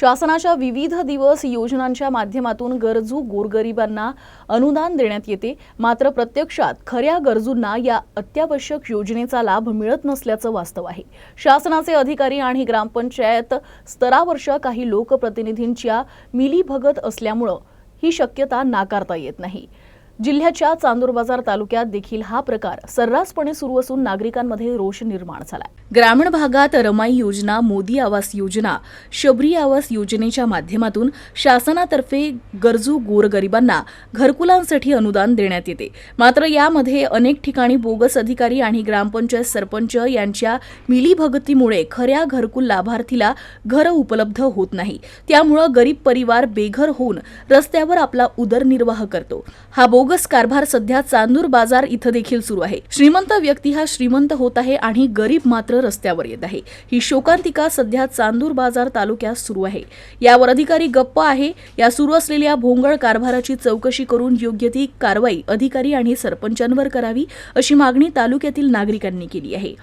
शासनाच्या विविध दिवस योजनांच्या माध्यमातून गरजू गोरगरिबांना अनुदान देण्यात येते. मात्र प्रत्यक्षात खऱ्या गरजूंना या अत्यावश्यक योजनेचा लाभ मिळत नसल्याचं वास्तव आहे. शासनाचे अधिकारी आणि ग्रामपंचायत स्तरावरच्या काही लोकप्रतिनिधींच्या मिलीभगत असल्यामुळं ही शक्यता नाकारता येत नाही. जिल्ह्याच्या चांदूर बाजार तालुक्यात देखील हा प्रकार सर्रासपणे सुरू असून नागरिकांमध्ये रोष निर्माण झाला ग्रामीण भागात रमाई योजना मोदी आवास योजना शबरी आवास योजनेच्या माध्यमातून शासनातर्फे गरजू गोरगरिबांना घरकुलांसाठी अनुदान देण्यात येते. मात्र यामध्ये अनेक ठिकाणी बोगस अधिकारी आणि ग्रामपंचायत सरपंच यांच्या मिलीभगतीमुळे खऱ्या घरकुल लाभार्थीला घर उपलब्ध होत नाही. त्यामुळं गरीब परिवार बेघर होऊन रस्त्यावर आपला उदरनिर्वाह करतो. हा बोग बोगस कारभार सध्या चांदूर बाजार इथं देखील सुरू आहे. श्रीमंत व्यक्ती हा श्रीमंत होत आहे आणि गरीब मात्र रस्त्यावर येत आहे. ही शोकांतिका सध्या चांदूर बाजार तालुक्यात सुरू आहे. यावर अधिकारी गप्प आहे. या सुरू असलेल्या भोंगळ कारभाराची चौकशी करून योग्य ती कारवाई अधिकारी आणि सरपंचांवर करावी अशी मागणी तालुक्यातील नागरिकांनी केली आहे.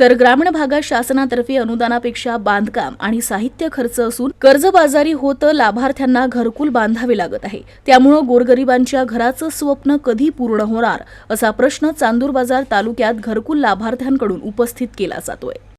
तर ग्रामीण भागात शासनातर्फे अनुदानापेक्षा बांधकाम आणि साहित्य खर्च असून कर्जबाजारी होत लाभार्थ्यांना घरकुल बांधावे लागत आहे. त्यामुळं गोरगरिबांच्या घराचं स्वप्न कधी पूर्ण होणार असा प्रश्न चांदूर बाजार तालुक्यात घरकुल लाभार्थ्यांकडून उपस्थित केला जातोय.